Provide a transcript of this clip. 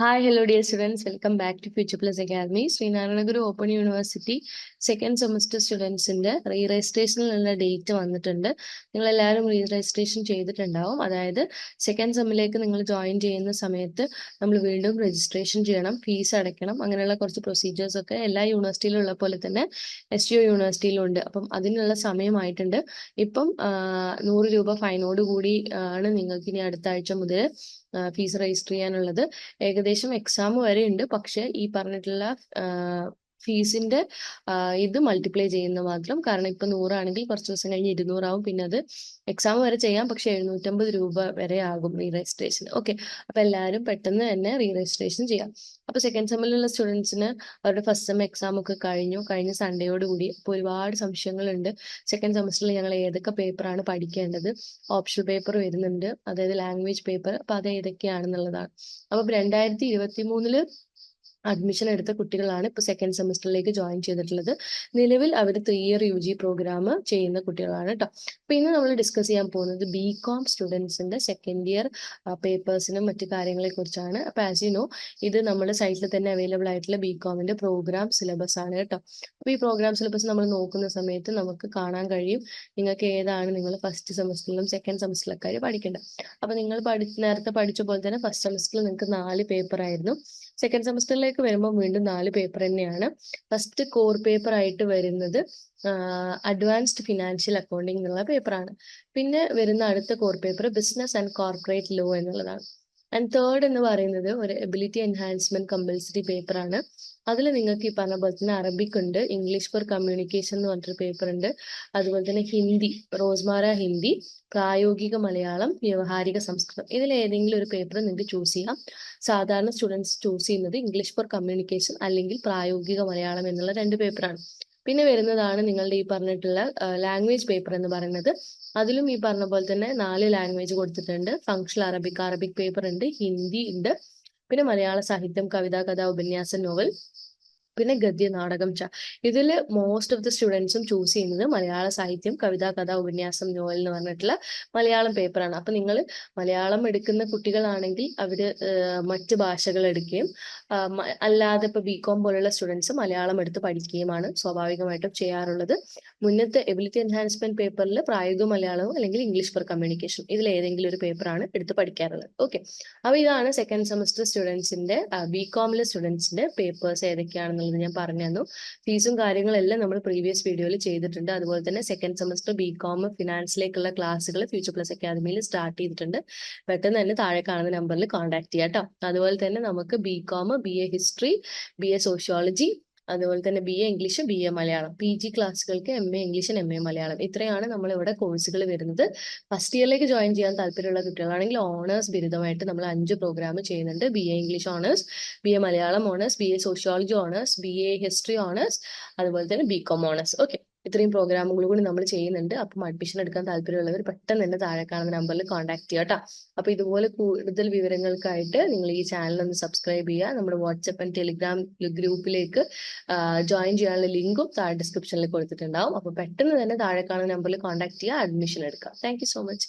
Hi, hello, dear students. Welcome back to Future Plus Academy. Sree Narayana Guru open university second semester സ്റ്റുഡൻസിന്റെ re രജിസ്ട്രേഷനിലുള്ള date വന്നിട്ടുണ്ട് നിങ്ങൾ എല്ലാവരും re registration ചെയ്തിട്ടുണ്ടാവും അതായത് second സെമ്മിലേക്ക് നിങ്ങൾ join ചെയ്യുന്ന സമയത്ത് നമ്മൾ വീണ്ടും രജിസ്ട്രേഷൻ ചെയ്യണം ഫീസ് അടയ്ക്കണം അങ്ങനെയുള്ള കുറച്ച് പ്രൊസീജിയേഴ്സ് ഒക്കെ എല്ലാ യൂണിവേഴ്സിറ്റിയിലും ഉള്ള പോലെ തന്നെ എസ് യു യൂണിവേഴ്സിറ്റിയിലും ഉണ്ട് അപ്പം അതിനുള്ള സമയമായിട്ടുണ്ട് ഇപ്പം നൂറ് രൂപ ഫൈനോട് കൂടി ആണ് നിങ്ങൾക്ക് ഇനി അടുത്ത ആഴ്ച മുതൽ ഫീസ് രജിസ്റ്റർ ചെയ്യാനുള്ളത്. ഏകദേശം എക്സാം വരെ ഉണ്ട് പക്ഷെ ഈ പറഞ്ഞിട്ടുള്ള ഫീസിന്റെ ഇത് മൾട്ടിപ്ലൈ ചെയ്യുന്ന മാത്രം. കാരണം ഇപ്പൊ നൂറാണെങ്കിൽ കുറച്ച് ദിവസം കഴിഞ്ഞ് ഇരുന്നൂറാവും. പിന്നെ അത് എക്സാം വരെ ചെയ്യാം. പക്ഷെ എഴുന്നൂറ്റമ്പത് രൂപ വരെ ആകും റീ രജിസ്ട്രേഷൻ ഓക്കെ അപ്പൊ എല്ലാവരും പെട്ടെന്ന് തന്നെ റീ രജിസ്ട്രേഷൻ ചെയ്യാം. അപ്പൊ സെക്കൻഡ് സെമ്മിലുള്ള സ്റ്റുഡൻസിന് അവരുടെ ഫസ്റ്റ് സെം എക്സാം ഒക്കെ കഴിഞ്ഞു. കഴിഞ്ഞ സൺഡേയോട് കൂടി അപ്പൊ ഒരുപാട് സംശയങ്ങളുണ്ട്. സെക്കൻഡ് സെമസ്റ്ററിൽ ഞങ്ങൾ ഏതൊക്കെ പേപ്പറാണ് പഠിക്കേണ്ടത്? ഓപ്ഷണൽ പേപ്പർ വരുന്നുണ്ട്. അതായത് ലാംഗ്വേജ് പേപ്പർ അപ്പൊ അത് ഏതൊക്കെയാണെന്നുള്ളതാണ്. അപ്പൊ രണ്ടായിരത്തി ഇരുപത്തി മൂന്നിൽ അഡ്മിഷൻ എടുത്ത കുട്ടികളാണ് ഇപ്പൊ സെക്കൻഡ് സെമസ്റ്ററിലേക്ക് ജോയിൻ ചെയ്തിട്ടുള്ളത്. നിലവിൽ അവർ three year U G program ചെയ്യുന്ന കുട്ടികളാണ് കേട്ടോ അപ്പൊ ഇന്ന് നമ്മൾ ഡിസ്കസ് ചെയ്യാൻ പോകുന്നത് ബി കോം സ്റ്റുഡൻസിന്റെ സെക്കൻഡ് ഇയർ പേപ്പേഴ്സിനും മറ്റു കാര്യങ്ങളെ കുറിച്ചാണ്. അപ്പൊ ആസ് യു നോ ഇത് നമ്മുടെ സൈറ്റിൽ തന്നെ അവൈലബിൾ ആയിട്ടുള്ള ബി കോമിന്റെ പ്രോഗ്രാം സിലബസ് ആണ് കേട്ടോ അപ്പൊ ഈ പ്രോഗ്രാം സിലബസ് നമ്മൾ നോക്കുന്ന സമയത്ത് നമുക്ക് കാണാൻ കഴിയും നിങ്ങൾക്ക് ഏതാണ് നിങ്ങൾ ഫസ്റ്റ് സെമസ്റ്ററിലും സെക്കൻഡ് സെമസ്റ്ററിലൊക്കെ പഠിക്കേണ്ടത് അപ്പൊ നിങ്ങൾ പഠി നേരത്തെ പഠിച്ച പോലെ തന്നെ ഫസ്റ്റ് സെമസ്റ്ററിൽ നിങ്ങൾക്ക് നാല് പേപ്പർ ആയിരുന്നു. സെക്കൻഡ് സെമസ്റ്ററിലേക്ക് വരുമ്പോൾ വീണ്ടും നാല് പേപ്പർ തന്നെയാണ്. ഫസ്റ്റ് കോർ പേപ്പർ ആയിട്ട് വരുന്നത് അഡ്വാൻസ്ഡ് ഫിനാൻഷ്യൽ അക്കൗണ്ടിങ് എന്നുള്ള പേപ്പറാണ് പിന്നെ വരുന്ന അടുത്ത core paper business and corporate law എന്നുള്ളതാണ്. ആൻഡ് തേർഡ് എന്ന് പറയുന്നത് ഒരു എബിലിറ്റി എൻഹാൻസ്മെന്റ് കമ്പൽസറി പേപ്പർ ആണ്. അതിൽ നിങ്ങൾക്ക് ഈ പറഞ്ഞ പോലെ തന്നെ അറബിക് ഉണ്ട് ഇംഗ്ലീഷ് ഫോർ കമ്മ്യൂണിക്കേഷൻ എന്ന് പറഞ്ഞിട്ടൊരു പേപ്പർ ഉണ്ട്. അതുപോലെ തന്നെ ഹിന്ദി റോസ്മാര ഹിന്ദി പ്രായോഗിക മലയാളം വ്യവഹാരിക സംസ്കൃതം. ഇതിൽ ഏതെങ്കിലും ഒരു പേപ്പർ നിങ്ങൾക്ക് ചൂസ് ചെയ്യാം. സാധാരണ സ്റ്റുഡൻസ് ചൂസ് ചെയ്യുന്നത് ഇംഗ്ലീഷ് ഫോർ കമ്മ്യൂണിക്കേഷൻ അല്ലെങ്കിൽ പ്രായോഗിക മലയാളം എന്നുള്ള രണ്ട് പേപ്പറാണ് പിന്നെ വരുന്നതാണ് നിങ്ങളുടെ ഈ പറഞ്ഞിട്ടുള്ള ലാംഗ്വേജ് പേപ്പർ എന്ന് പറയുന്നത്. അതിലും ഈ പറഞ്ഞ പോലെ തന്നെ നാല് ലാംഗ്വേജ് കൊടുത്തിട്ടുണ്ട്. ഫങ്ഷണൽ അറബിക് അറബിക് പേപ്പർ ഉണ്ട് ഹിന്ദി ഉണ്ട്. പിന്നെ മലയാള സാഹിത്യം കവിതാ കഥ ഉപന്യാസ നോവൽ പിന്നെ ഗദ്യ നാടകം ച. ഇതിൽ മോസ്റ്റ് ഓഫ് ദി സ്റ്റുഡൻസും ചൂസ് ചെയ്യുന്നത് മലയാള സാഹിത്യം കവിത കഥ ഉപന്യാസം നോവൽ എന്ന് പറഞ്ഞിട്ടുള്ള മലയാളം പേപ്പറാണ് അപ്പൊ നിങ്ങൾ മലയാളം എടുക്കുന്ന കുട്ടികളാണെങ്കിൽ അവർ മറ്റ് ഭാഷകൾ എടുക്കുകയും അല്ലാതെ ഇപ്പൊ ബികോം പോലുള്ള സ്റ്റുഡൻസ് മലയാളം എടുത്ത് പഠിക്കുകയുമാണ് സ്വാഭാവികമായിട്ടും ചെയ്യാറുള്ളത്. മുന്നത്തെ എബിലിറ്റി എൻഹാൻസ്മെന്റ് പേപ്പറിൽ പ്രായോഗിക മലയാളവും അല്ലെങ്കിൽ ഇംഗ്ലീഷ് ഫോർ കമ്മ്യൂണിക്കേഷൻ ഇതിൽ ഏതെങ്കിലും ഒരു പേപ്പറാണ് എടുത്ത് പഠിക്കാറുള്ളത്. ഓക്കെ അപ്പൊ ഇതാണ് സെക്കൻഡ് സെമസ്റ്റർ സ്റ്റുഡൻസിന്റെ ബി കോമിലെ സ്റ്റുഡൻസിന്റെ പേപ്പേഴ്സ് ഏതൊക്കെയാണെന്നുള്ളത് ഞാൻ പറഞ്ഞു തന്നു. ഫീസും കാര്യങ്ങളെല്ലാം നമ്മൾ പ്രീവിയസ് വീഡിയോയിൽ ചെയ്തിട്ടുണ്ട്. അതുപോലെ തന്നെ സെക്കൻഡ് സെമസ്റ്റർ ബി കോം ഫിനാൻസിലേക്കുള്ള ക്ലാസ്സുകൾ ഫ്യൂച്ചർ പ്ലസ് അക്കാദമിയിൽ സ്റ്റാർട്ട് ചെയ്തിട്ടുണ്ട്. പെട്ടെന്ന് തന്നെ താഴെ കാണുന്ന നമ്പറിൽ കോൺടാക്ട് ചെയ്യാം കേട്ടോ അതുപോലെ തന്നെ നമുക്ക് B com B A history B A sociology അതുപോലെ തന്നെ B A English B A Malayalam. P G ക്ലാസ്സുകൾക്ക് M A English M A Malayalam. ഇത്രയാണ് നമ്മൾ ഇവിടെ കോഴ്സുകൾ വരുന്നത്. ഫസ്റ്റ് ഇയറിലേക്ക് ജോയിൻ ചെയ്യാൻ താല്പര്യമുള്ള കുട്ടികളാണെങ്കിൽ ഓണേഴ്സ് ബിരുദമായിട്ട് നമ്മൾ അഞ്ച് പ്രോഗ്രാം ചെയ്യുന്നുണ്ട്. B A English honours B A Malayalam honours B A sociology honours B A history honours അതുപോലെ തന്നെ ബി കോം ഓണേഴ്സ് ഓക്കെ ഇത്രയും പ്രോഗ്രാമുകൾ കൂടി നമ്മൾ ചെയ്യുന്നുണ്ട്. അപ്പം അഡ്മിഷൻ എടുക്കാൻ താല്പര്യമുള്ളവർ പെട്ടെന്ന് തന്നെ താഴെ കാണുന്ന നമ്പറിൽ കോൺടാക്ട് ചെയ്യുക കേട്ടോ. അപ്പൊ ഇതുപോലെ കൂടുതൽ വിവരങ്ങൾക്കായിട്ട് നിങ്ങൾ ഈ ചാനൽ ഒന്ന് സബ്സ്ക്രൈബ് ചെയ്യുക. നമ്മുടെ വാട്സപ്പ് ആൻഡ് ടെലിഗ്രാം ഗ്രൂപ്പിലേക്ക് ജോയിൻ ചെയ്യാനുള്ള ലിങ്കും താഴെ ഡിസ്ക്രിപ്ഷനിൽ കൊടുത്തിട്ടുണ്ടാവും. അപ്പൊ പെട്ടെന്ന് തന്നെ താഴെ കാണുന്ന നമ്പറിൽ കോൺടാക്ട് ചെയ്യുക അഡ്മിഷൻ എടുക്കുക. Thank so much